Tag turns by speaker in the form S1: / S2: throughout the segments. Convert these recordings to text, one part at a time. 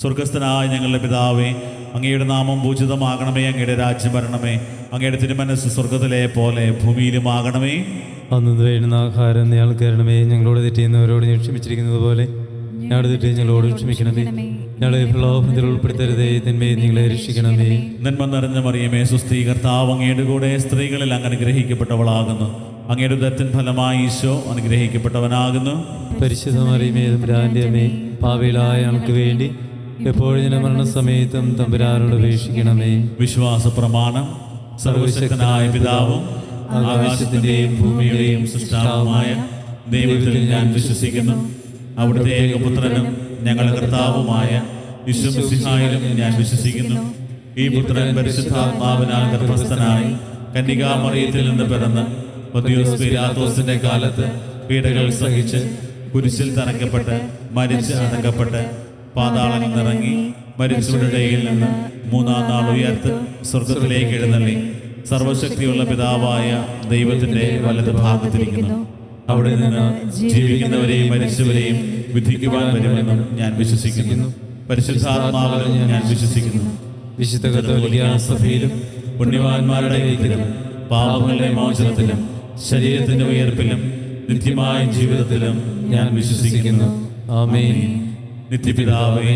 S1: സ്വർഗസ്ഥനായ ഞങ്ങളുടെ പിതാവേ അങ്ങയുടെ നാമം പൂജിതമാകണമേ അങ്ങയുടെ രാജ്യം വരണമേ അങ്ങയുടെ തിരുമനസ് സ്വർഗത്തിലെ പോലെ ഭൂമിയിലുമാകണമേ.
S2: അന്ന് വേണ്ടുന്ന ആഹാരം ഞങ്ങൾ കയറണമേ ഞങ്ങളോട് തെറ്റിയുന്നവരോട് ഞാൻ ക്ഷമിച്ചിരിക്കുന്നത് പോലെ ഞങ്ങളുടെ തെറ്റി ഞങ്ങളോട് ക്ഷമിക്കണമേ. ഞങ്ങളെ പ്രലോഭനത്തിൽ ഉൾപ്പെടുത്തരുതേ തിന്മയെ നിങ്ങളെ രക്ഷിക്കണമേ.
S1: നന്മ നിറഞ്ഞ മറിയമേ സുസ്ഥീ കർത്താവ് അങ്ങയുടെ കൂടെ സ്ത്രീകളിൽ അങ്ങ് അനുഗ്രഹിക്കപ്പെട്ടവളാകുന്നു. അങ്ങയുടെ ദത്തൻ ഫലമായി ഈശോ അനുഗ്രഹിക്കപ്പെട്ടവനാകുന്നു.
S2: പരിശുദ്ധ മറിയമേ തമ്പുരാന്റെ അമ്മേ പാവികളായ ഞങ്ങൾക്ക് വേണ്ടി എപ്പോഴും ഞാൻ മരണസമയത്തും തമ്പുരാനോട് അപേക്ഷിക്കണമേ.
S1: വിശ്വാസ പ്രമാണം സർവശക്തനായ പിതാവും ആകാശത്തിന്റെയും ഭൂമിയുടെയും സൃഷ്ടാവുമായ ദൈവത്തിൽ ഞാൻ വിശ്വസിക്കുന്നു. അവിടുത്തെ ഏകപുത്രനും ഞങ്ങളുടെ കർത്താവുമായ വിശ്വസിഹായിലും ഞാൻ വിശ്വസിക്കുന്നു. ഈ പുത്രൻ പരിശുദ്ധാത്മാവിനാൽ ഗർഭസ്ഥനായി കന്യകാമറിയത്തിൽ നിന്ന് പിറന്ന് പതിയോസ്പിരാത്തോസിന്റെ കാലത്ത് പീഡകൾ സഹിച്ച് കുരിശിൽ തറയ്ക്കപ്പെട്ട് മരിച്ച് അടക്കപ്പെട്ട് പാതാളങ്ങൾ നിറങ്ങി മരിച്ചവരുടെ ഇടയിൽ നിന്ന് മൂന്നാം നാൾ ഉയർത്ത് സ്വർഗത്തിലേക്ക് എഴുന്നള്ളി. സർവശക്തിയുള്ള പിതാവായ ദൈവത്തിന്റെ വലത് ഭാഗത്തിരിക്കുന്നു. അവിടെ നിന്ന് ജീവിക്കുന്നവരെയും മരിച്ചവരെയും വിധിക്കുവാൻ വരുമെന്നും ഞാൻ വിശ്വസിക്കുന്നു. പരിശുദ്ധാത്മാവിലും ഞാൻ വിശ്വസിക്കുന്നു.
S2: വിശുദ്ധ കത്തോലിക്ക സഭയിലും
S1: പുണ്യവാന്മാരുടെ ഐക്യത്തിലും പാപങ്ങളുടെ മോചനത്തിലും ശരീരത്തിന്റെ ഉയർപ്പിലും നിത്യമായ ജീവിതത്തിലും ഞാൻ വിശ്വസിക്കുന്നു.
S2: ആമേൻ.
S1: നിത്യപിതാവേ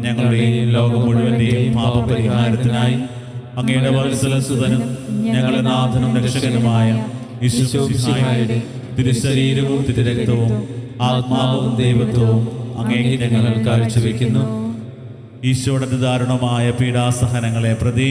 S1: ഞങ്ങളുടെയും ലോകം മുഴുവന്റെയും പാപപരിഹാരത്തിനായി അങ്ങയുടെ വത്സലസുതനും ഞങ്ങളുടെ നാഥനും രക്ഷകനുമായ തിരുശരീരവും തിരുരക്തവും ആത്മാവും ദൈവത്വവും അങ്ങേക്ക് ഞങ്ങൾ കാഴ്ചവെക്കുന്നു. ഈശോയുടെ ദാരുണമായ പീഡാസഹനങ്ങളെ പ്രതി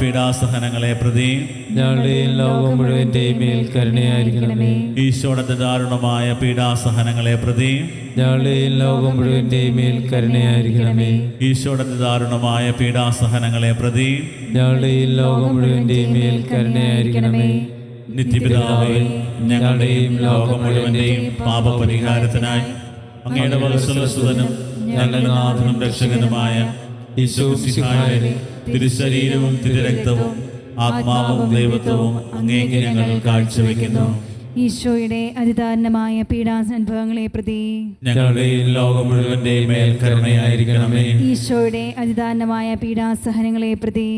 S1: പീഡാസഹനങ്ങളെ പ്രതി
S2: ഞങ്ങളുടെയും ലോകം മുഴുവന്റെയും മേൽ കരുണയായിരിക്കണമേ.
S1: ഈശോയുടെ ദാരുണമായ പീഡാസഹനങ്ങളെ പ്രതി
S2: ഞങ്ങളുടെയും ലോകം മുഴുവന്റെയും മേൽ കരുണയായിരിക്കണമേ.
S1: ഈശോയുടെ ദാരുണമായ പീഡാസഹനങ്ങളെ പ്രതി
S2: ഞങ്ങളുടെയും ലോകം മുഴുവന്റെയും മേൽ കരുണയായിരിക്കണമേ.
S1: നിത്യപിതാവേ ഞങ്ങളുടെയും ലോകം മുഴുവന്റെയും പാപപരിഹാരത്തിനായി അങ്ങയുടെ വത്സലസുതനും ഞങ്ങളുടെ നാഥനും രക്ഷകനുമായ ഈശോ സിഹായുടെ തിരുശരീരവും തിരുരക്തവും ആത്മാവും ദൈവത്വവും അങ്ങേക്ക് ഞങ്ങൾ കാഴ്ചവെക്കുന്നു.
S3: ഈശോയുടെ അതിദാരണമായ പീഡാനുഭവങ്ങളെ പ്രതി
S1: ഞങ്ങളുടെയും ലോകം മുഴുവന്റെയും മേൽ കരുണയായിരിക്കണമേ.
S3: ഈശോയുടെ അതിദാരണമായ പീഡാസഹനങ്ങളെ പ്രതി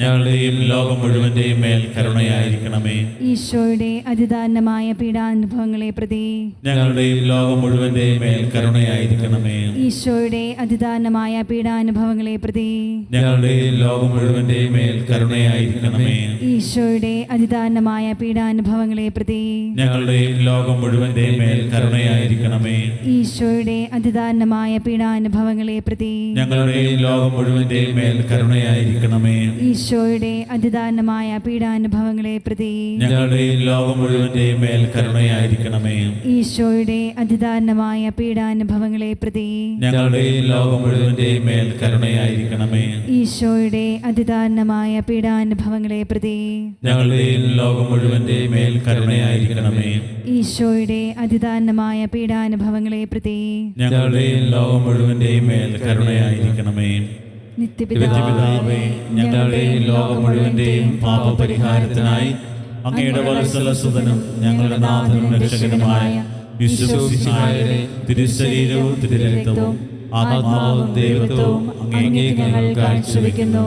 S1: ഞങ്ങളുടെയും ലോകം മുഴുവന്റെയും മേൽ കരുണയായിരിക്കണമേ.
S3: ഈശോയുടെ അതിദാരണമായ പീഡാനുഭവങ്ങളെ പ്രതി
S1: ഞങ്ങളുടെയും ലോകം മുഴുവന്റെയും മേൽ കരുണയായിരിക്കണമേ.
S3: ഈശോയുടെ അതിദാരണമായ പീഡാനുഭവങ്ങളെ പ്രതി
S1: ഞങ്ങളുടെയും ലോകം മുഴുവന്റെയും മേൽ കരുണയായിരിക്കണമേ.
S3: ഈശോയുടെ അതിദാരണമായ പീഡാനുഭവങ്ങളെ പ്രതി
S1: ഞങ്ങളുടെയും ലോകം മുഴുവന്റെയും മേൽ കരുണയായിരിക്കണമേ.
S3: ഈശോയുടെ അതിദാനമായ പീഡാനുഭവങ്ങളെ പ്രതി
S1: ഞങ്ങളുടെ ലോകം മുഴുവന്റെയും മേൽ കരുണയായിരിക്കണമേ.
S3: ഈശോയുടെ അതിദാനമായ പീഡാനുഭവങ്ങളെ പ്രതി
S1: ഞങ്ങളുടെ ലോകം മുഴുവന്റെയും മേൽ കരുണയായിരിക്കണമേ.
S3: ഈശോയുടെ അതിദാനമായ പീഡാനുഭവങ്ങളെ പ്രതി
S1: ഞങ്ങളുടെ ലോകം മുഴുവന്റെയും മേൽ കരുണയായിരിക്കണമേ.
S3: ഈശോയുടെ അതിദാനമായ പീഡാനുഭവങ്ങളെ പ്രതി
S1: ഞങ്ങളുടെയും ലോകം മുഴുവന്റെയും മേൽ കരുണയായിരിക്കണമേ
S3: ഈശോയുടെ അതിദാനമായ പീഡാനുഭവങ്ങളെ പ്രതി
S1: ഞങ്ങളുടെയും ലോകം മുഴുവന്റെയും മേൽ കരുണയായിരിക്കണമേ.
S3: നിത്യപിതാവേ
S1: പിതാവേ ഞങ്ങളുടെയും ലോകം മുഴുവന്റെയും പാപപരിഹാരത്തിനായി അങ്ങയുടെ വത്സലസുതനും ഞങ്ങളുടെ നാഥനും രക്ഷകനുമായ വിശ്വസിഹായുടെ തിരുശരീരവും തിരുരക്തവും ആത്മാവും ദൈവത്വവും അങ്ങേക്ക് ഞങ്ങൾ കാഴ്ചവെക്കുന്നു.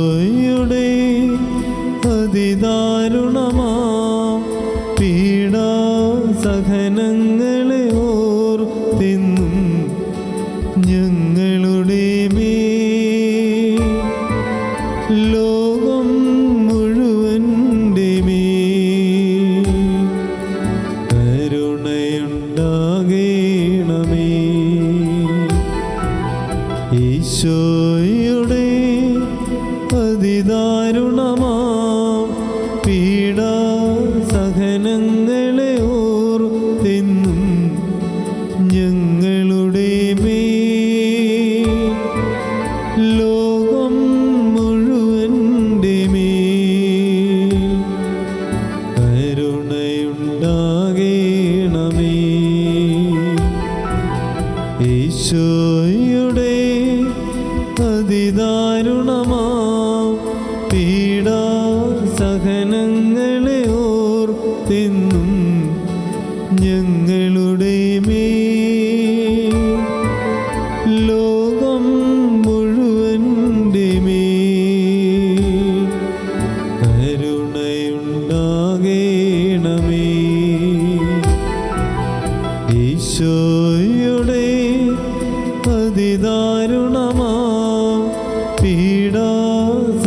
S1: ലോകം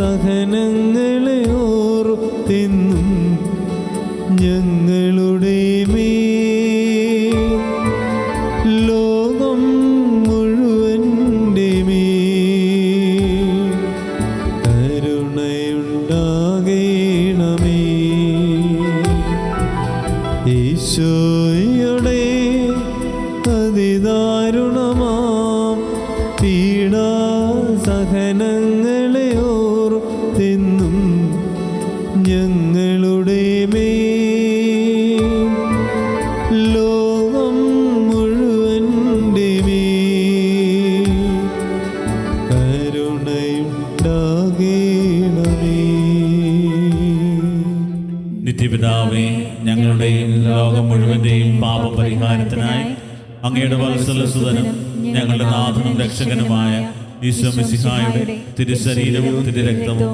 S2: പീഡാസഹനങ്ങളെ ഓർത്തിന്നും ഞങ്ങളുടെ മേൽ. ലോകം പീഡാസഹനങ്ങളെ ഓർത്തിന്നും
S1: നിത്യപിതാവേ ഞങ്ങളുടെയും ലോകം മുഴുവന്റെയും പാപപരിഹാരത്തിനായി അങ്ങയുടെ വത്സലസുതനും ഞങ്ങളുടെ നാഥനും രക്ഷകനുമായ ഈശോ മിശിഹായുടെ തിരുശരീരവും തിരുരക്തവും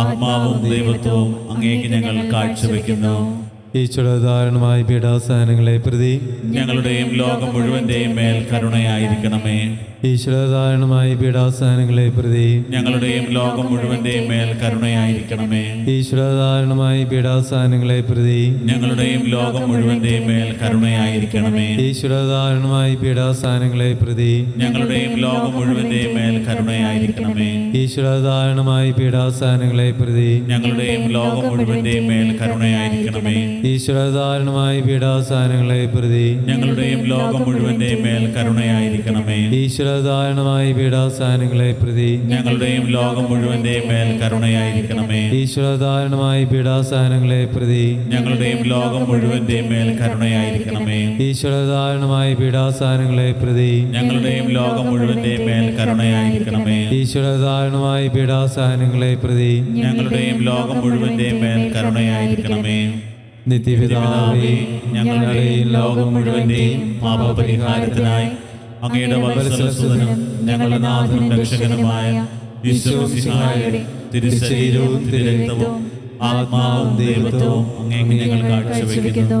S1: ആത്മാവും ദൈവത്വവും അങ്ങേക്ക് ഞങ്ങൾ കാഴ്ചവെക്കുന്നു.
S2: ഈശ്വരധാരണമായി ധാരണമായ പീഡാസഹനങ്ങളെ പ്രതി
S1: ഞങ്ങളുടെയും ലോകം മുഴുവന്റെയും മേൽ കരുണയായിരിക്കണമേ.
S2: ഈശ്വരധാരണമായ പീഠാസ്ഥാനങ്ങളെ പ്രതി
S1: ഞങ്ങളുടെയും ലോകം മുഴുവന്റെയും മേൽ കരുണയായിരിക്കണമേ.
S2: ഈശ്വരധാരണമായ പീഠാസ്ഥാനങ്ങളെ പ്രതി
S1: ഞങ്ങളുടെയും ലോകം മുഴുവന്റെയും മേൽ കരുണയായിരിക്കണമേ.
S2: ഈശ്വരധാരണമായ പീഠാസ്ഥാനങ്ങളെ പ്രതി
S1: ഞങ്ങളുടെയും ലോകം മുഴുവന്റെയും മേൽ കരുണയായിരിക്കണമേ.
S2: ഈശ്വരധാരണമായ പീഠാസ്ഥാനങ്ങളെ പ്രതി
S1: ഞങ്ങളുടെയും ലോകം മുഴുവന്റെയും മേൽ കരുണയായിരിക്കണമേ.
S2: ഈശ്വരധാരണമായ പീഠാസ്ഥാനങ്ങളെ പ്രതി
S1: ഞങ്ങളുടെയും ലോകം മുഴുവന്റെയും മേൽ കരുണയായിരിക്കണമേ.
S2: ഈശ്വരധാരണമായ പീഡാസ്ഥാനങ്ങളെ പ്രതി
S1: ഞങ്ങളുടെയും ലോകം മുഴുവന്റെയും മേൽ കരുണയായിരിക്കണമേ.
S2: ഈശ്വരധാരണമായ പീഡാസ്ഥാനങ്ങളെ പ്രതി
S1: ഞങ്ങളുടെയും ലോകം മുഴുവന്റെയും മേൽ കരുണയായിരിക്കണമേ.
S2: ഈശ്വരധാരണമായ പീഡാസ്ഥാനങ്ങളെ പ്രതി
S1: ഞങ്ങളുടെയും ലോകം മുഴുവന്റെയും മേൽ കരുണയായിരിക്കണമേ.
S2: ഈശ്വരധാരണമായ പീഡാസ്ഥാനങ്ങളെ പ്രതി
S1: ഞങ്ങളുടെയും ലോകം മുഴുവന്റെയും മേൽ കരുണയായിരിക്കണമേ.
S2: നിത്യപിതാവേ
S1: ഞങ്ങളുടെയും ലോകം മുഴുവന്റെയും പാപപരിഹാരത്തിനായി അങ്ങയുടെ വത്സലസുതനും ഞങ്ങളുടെ നാഥനും രക്ഷകനുമായ തിരുശരീരവും തിരുരക്തവും ആത്മാവും ദൈവത്വവും അങ്ങനെ ഞങ്ങൾ കാഴ്ചവെക്കുന്നു.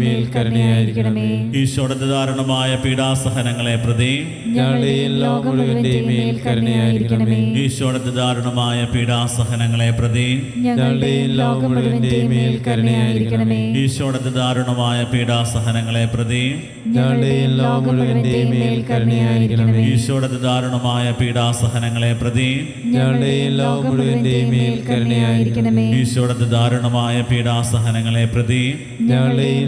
S2: മേൽ കരുണയായിരിക്കണമേ.
S1: ദാരുണമായ പീഡാസഹനങ്ങളെ പ്രതി
S2: ഞങ്ങളുടെയും ലോകം മുഴുവന്റെയും മേൽ കരുണയായിരിക്കണമേ.
S1: ഈശോയുടെ ദാരുണമായ പീഡാസഹനങ്ങളെ പ്രതി
S2: ഞങ്ങളുടെയും ലോകം മുഴുവന്റെയും മേൽ കരുണയായിരിക്കണമേ.
S1: ഈശോയുടെ ദാരുണമായ പീഡാസഹനങ്ങളെ പ്രതി
S2: ഞങ്ങളുടെയും ലോകം മുഴുവന്റെയും മേൽ കരുണയായിരിക്കണമേ.
S1: ഈശോയുടെ ദാരുണമായ പീഡാസഹനങ്ങളെ പ്രതി
S2: ഞങ്ങളുടെയും ലോകം മുഴുവന്റെയും മേൽ കരുണയായിരിക്കണമേ.
S1: ഈശോയുടെ ദാരുണമായ പീഡാസഹനങ്ങളെ പ്രതി
S2: ഞങ്ങളുടെയും